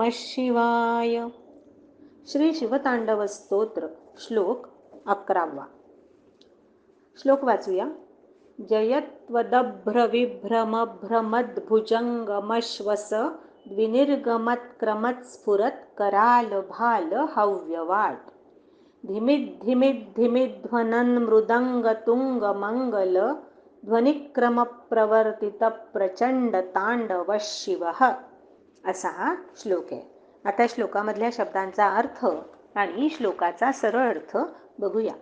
नमः शिवाय. श्री शिवतांडव स्तोत्र श्लोक अकरावा. श्लोक वाचूया. जयत्वदभ्रविभ्रमभ्रमद्भुजङ्गमश्वस द्विनिर्गमत्क्रमत्स्फुरत् कराल हव्यवाट् धिमिद्धिमिद्धिमिध्वनन् मृदङ्गतुङ्गमङ्गल ध्वनिक्रमप्रवर्तितप्रचण्डताण्डवः शिवः. असा हा श्लोक आहे. आता श्लोकामधल्या शब्दांचा अर्थ आणि श्लोकाचा सरळ अर्थ बघूया.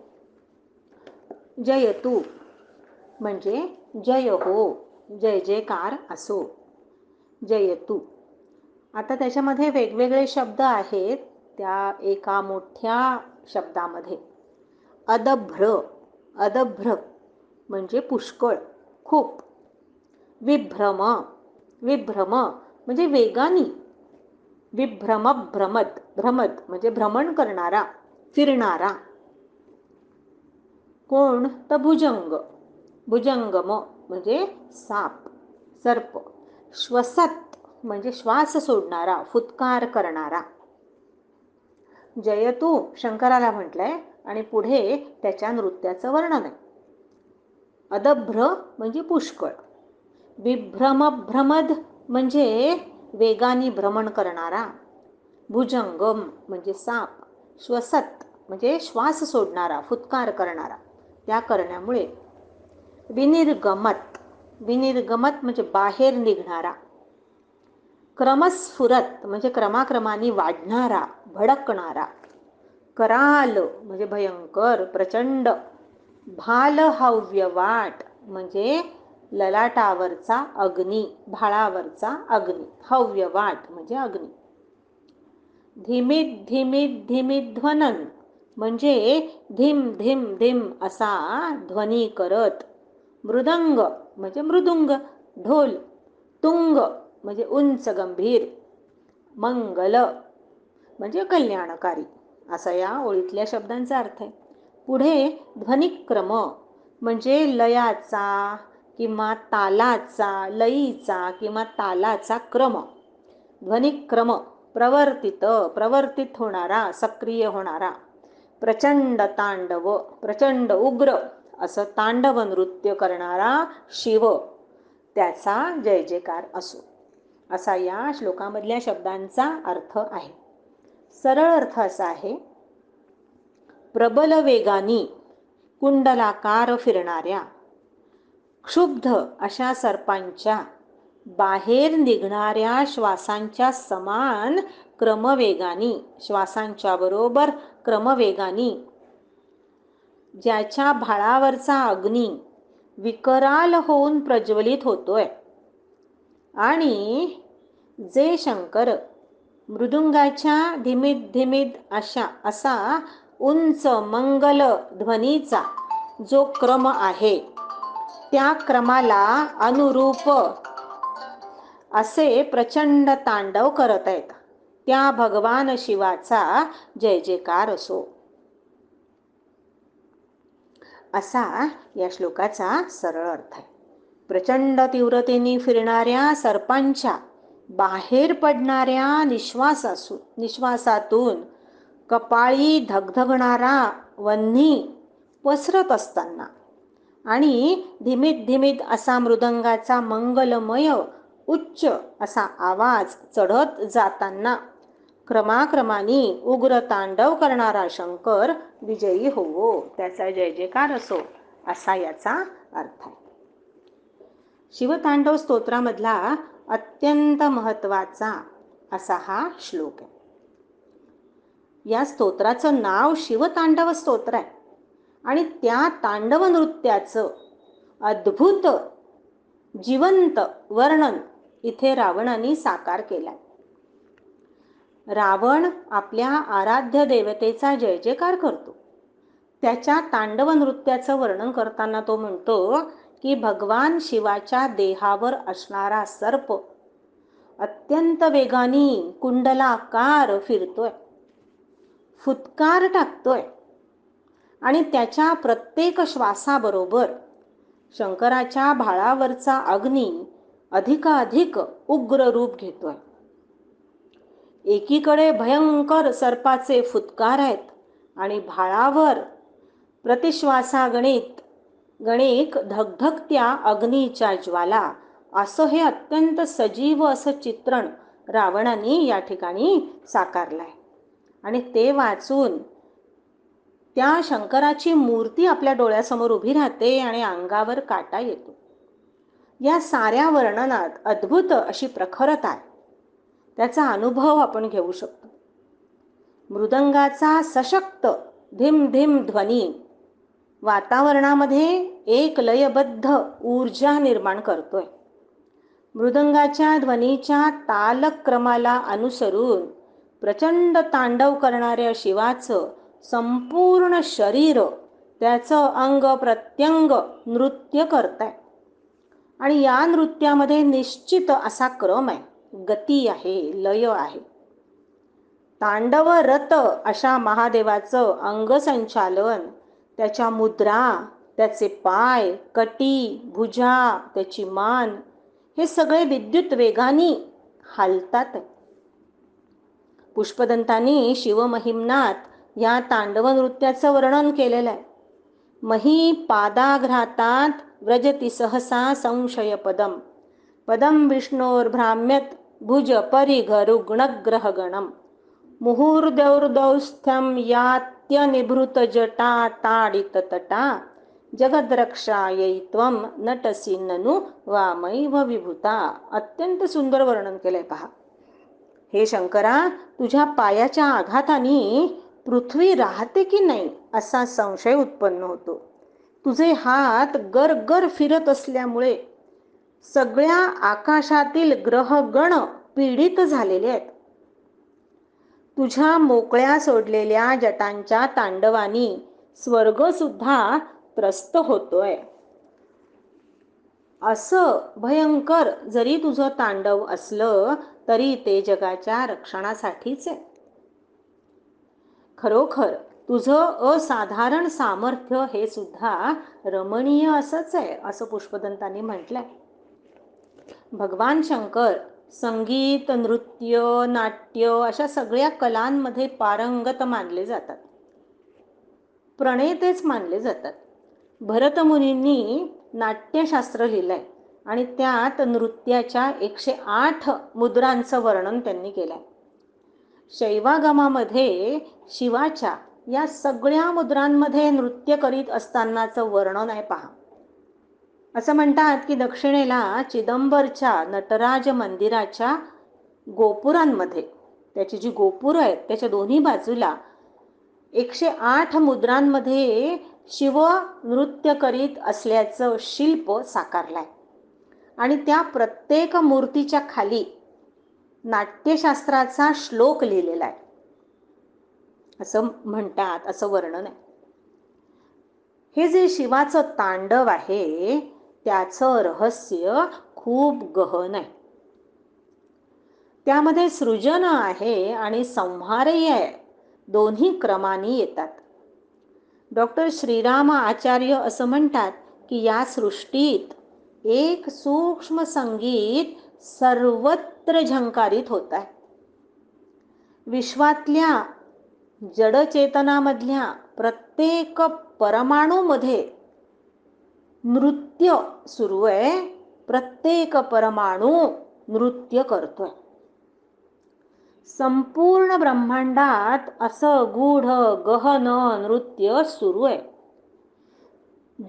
जयतु म्हणजे जय हो जय जयकार असो. जयतु. आता त्याच्यामध्ये वेगवेगळे शब्द आहेत त्या एका मोठ्या शब्दामध्ये. अदभ्र अदभ्र म्हणजे पुष्कळ खूप. विभ्रम विभ्रम म्हणजे वेगानी. विभ्रम भ्रमत भ्रमत म्हणजे भ्रमण करणारा फिरणारा. कोण? तर भुजंग. भुजंगम म्हणजे साप सर्प. श्वसत म्हणजे श्वास सोडणारा फुत्कार करणारा. जयतू शंकराला म्हटलंय आणि पुढे त्याच्या नृत्याचं वर्णन आहे. अदभ्र म्हणजे पुष्कळ. विभ्रम भ्रमद म्हणजे वेगाने भ्रमण करणारा भुजंगम म्हणजे साप श्वसत म्हणजे श्वास सोडणारा फुत्कार करणारा. त्या करण्यामुळे विनिर्गमत विनिर्गमत म्हणजे बाहेर निघणारा क्रमस्फुरत म्हणजे क्रमाक्रमाने वाढणारा भडकणारा कराल म्हणजे भयंकर प्रचंड भालहव्य वाट म्हणजे ललाटावरचा अग्नी भाळावरचा अग्नी हव्य वाट म्हणजे अग्नी. धीमित धीमित धीमित ध्वनन म्हणजे धिम धिम धिम असा ध्वनी करत. मृदंग म्हणजे मृदुंग ढोल तुंग म्हणजे उंच गंभीर मंगल म्हणजे कल्याणकारी असा या ओळीतल्या शब्दांचा अर्थ आहे. पुढे ध्वनिक्रम म्हणजे लयाचा किंवा तालाचा लयीचा किंवा तालाचा क्रम. ध्वनिक्रम प्रवर्तित प्रवर्तित होणारा सक्रिय होणारा. प्रचंड तांडव प्रचंड उग्र असं तांडव नृत्य करणारा शिव. त्याचा जय जयकार असो. असा या श्लोकामधल्या शब्दांचा अर्थ आहे. सरळ अर्थ असा आहे. प्रबल वेगानी कुंडलाकार फिरणाऱ्या क्षुब्ध अशा सर्पांच्या बाहेर निघणाऱ्या श्वासांच्या समान क्रमवेगानी श्वासांच्या बरोबर क्रमवेगानी. ज्याच्या भाळावरचा अग्नी विकराल होऊन प्रज्वलित होतोय. आणि जे शंकर मृदुंगाच्या धिमीत धिमित अशा असा उंच मंगल ध्वनीचा जो क्रम आहे त्या क्रमाला अनुरूप असे प्रचंड तांडव करत आहेत. त्या भगवान शिवाचा जय जयकार असो. असा या श्लोकाचा सरळ अर्थ आहे. प्रचंड तीव्रतेने फिरणाऱ्या सर्पांच्या बाहेर पडणाऱ्या निश्वासासू निश्वासातून कपाळी धगधगणारा वन्ही पसरत असताना आणि धीमीत धीमीत असा मृदंगाचा मंगलमय उच्च असा आवाज चढत जाताना क्रमाक्रमाने उग्र तांडव करणारा शंकर विजयी होवो. त्याचा जय जयकार असो असा याचा अर्थ आहे. शिवतांडव स्तोत्रामधला अत्यंत महत्त्वाचा असा हा श्लोक आहे. या स्तोत्राचं नाव शिवतांडव स्तोत्र आहे. आणि त्या तांडव नृत्याचं अद्भुत जिवंत वर्णन इथे रावणाने साकार केला रावण आपल्या आराध्य देवतेचा जय जयकार करतो. त्याच्या तांडव नृत्याचं वर्णन करताना तो म्हणतो की भगवान शिवाच्या देहावर असणारा सर्प अत्यंत वेगाने कुंडलाकार फिरतोय. फुतकार टाकतोय. आणि त्याच्या प्रत्येक श्वासाबरोबर शंकराच्या भाळावरचा अग्नी अधिकाधिक उग्र रूप घेतोय. एकीकडे भयंकर सर्पाचे फुतकार आहेत आणि भाळावर प्रतिश्वासागणित गणिक धगधगत्या अग्नीच्या ज्वाला असं हे अत्यंत सजीव असं चित्रण रावणाने या ठिकाणी साकारलं आहे आणि ते वाचून त्या शंकराची मूर्ती आपल्या डोळ्यासमोर उभी राहते आणि अंगावर काटा येतो. या साऱ्या वर्णनात अद्भुत अशी प्रखरता आहे. त्याचा अनुभव आपण घेऊ शकतो. मृदंगाचा सशक्त धिम धिम ध्वनी वातावरणामध्ये एक लयबद्ध ऊर्जा निर्माण करतोय. मृदंगाच्या ध्वनीच्या तालक्रमाला अनुसरून प्रचंड तांडव करणाऱ्या शिवाचं संपूर्ण शरीर त्याचं अंग प्रत्यंग नृत्य करताय. आणि या नृत्यामध्ये निश्चित असा क्रम आहे. गती आहे लय आहे. तांडव रत अशा महादेवाचं अंगसंचालन त्याच्या मुद्रा त्याचे पाय कटी भुजा त्याची मान हे सगळे विद्युत वेगाने हालतात. पुष्पदंतांनी शिवमहिमनात या तांडव नृत्याचं वर्णन केलेलं आहे. मही पादाघ्रातात व्रजती सहसा संशय पदम। पदम विष्णोर्भ्राम्यत भुज परिघ रुग्णग्रहगणम मुहूर्दौर्दौस्थ्यम यात्यनिभृत जटा ताडित तटा। जगद्रक्षायै त्वम नटसी ननु वामैव विभूता। अत्यंत सुंदर वर्णन केलंय पहा। हे शंकरा तुझ्या पायाच्या आघाताने पृथ्वी राहते की नाही असा संशय उत्पन्न होतो. तुझे हात गर फिरत असल्यामुळे सगळ्या आकाशातील ग्रहगण पीडित झालेले आहेत. तुझ्या मोकळ्या सोडलेल्या जटांच्या तांडवानी स्वर्ग सुद्धा त्रस्त होतोय. असं भयंकर जरी तुझं तांडव असलं तरी ते जगाच्या रक्षणासाठीच आहे. खरोखर तुझं असाधारण सामर्थ्य हे सुद्धा रमणीय असंच आहे असं पुष्पदंतांनी म्हटलंय. भगवान शंकर संगीत नृत्य नाट्य अशा सगळ्या कलांमध्ये पारंगत मानले जातात. प्रणेतेच मानले जातात. भरतमुनींनी नाट्यशास्त्र लिहिलंय आणि त्यात नृत्याच्या एकशे आठ मुद्रांचं वर्णन त्यांनी केलंय. शैवागमामध्ये शिवाच्या या सगळ्या मुद्रांमध्ये नृत्य करीत असतानाचं वर्णन आहे पहा. असं म्हणतात की दक्षिणेला चिदंबरच्या नटराज मंदिराच्या गोपुरांमध्ये त्याची जी गोपुरं आहेत त्याच्या दोन्ही बाजूला एकशे आठ मुद्रांमध्ये शिव नृत्य करीत असल्याचं शिल्प साकारलं आहे आणि त्या प्रत्येक मूर्तीच्या खाली नाट्यशास्त्राचा श्लोक लिहिलेला आहे. असं म्हणतात असं वर्णन आहे. हे जे शिवाचं तांडव आहे त्याचं रहस्य खूप गहन आहे. त्यामध्ये सृजन आहे आणि संहारही आहे. दोन्ही क्रमाने येतात. डॉक्टर श्रीराम आचार्य असं म्हणतात की या सृष्टीत एक सूक्ष्म संगीत सर्वत्र सर्वत्र झंकारित होत आहे विश्वातल्या जडचेतनामधल्या प्रत्येक परमाणूमध्ये नृत्य सुरू आहे. प्रत्येक परमाणू नृत्य करतोय. संपूर्ण ब्रह्मांडात असं गूढ गहन नृत्य सुरू आहे.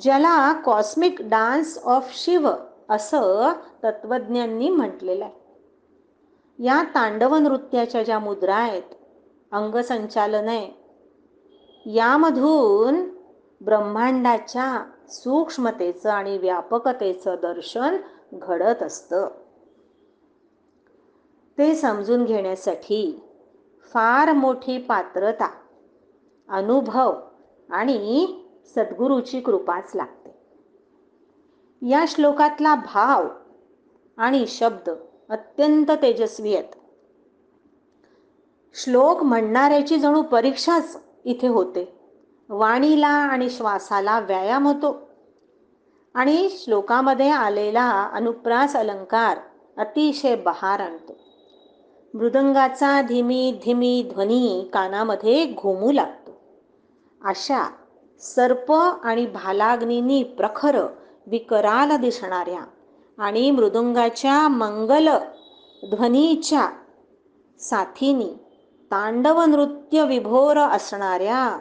ज्याला कॉस्मिक डान्स ऑफ शिव असं तत्वज्ञांनी म्हटलेलं आहे. या तांडव नृत्याच्या ज्या मुद्रा आहेत अंगसंचालन आहे यामधून ब्रह्मांडाच्या सूक्ष्मतेचं आणि व्यापकतेचं दर्शन घडत असतं. ते समजून घेण्यासाठी फार मोठी पात्रता अनुभव आणि सद्गुरूची कृपाच लागते. या श्लोकातला भाव आणि शब्द अत्यंत तेजस्वी आहेत. श्लोक म्हणणाऱ्याची जणू परीक्षाच इथे होते. वाणीला आणि श्वासाला व्यायाम होतो. आणि श्लोकामध्ये आलेला अनुप्रास अलंकार अतिशय बहार आणतो. मृदंगाचा धीमी धीमी ध्वनी कानामध्ये घुमू लागतो. अशा सर्प आणि भालाग्नीनी प्रखर विकराल दिसणाऱ्या आणि मृदुंगाच्या मंगल ध्वनीच्या साथीनी तांडव नृत्य विभोर असणाऱ्या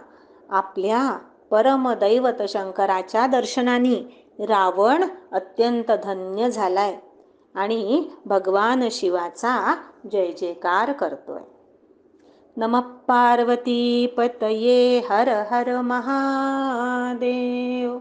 आपल्या परमदैवत शंकराच्या दर्शनाने रावण अत्यंत धन्य झालाय आणि भगवान शिवाचा जय जयकार करतोय. नम पार्वती पतये हर हर महादेव.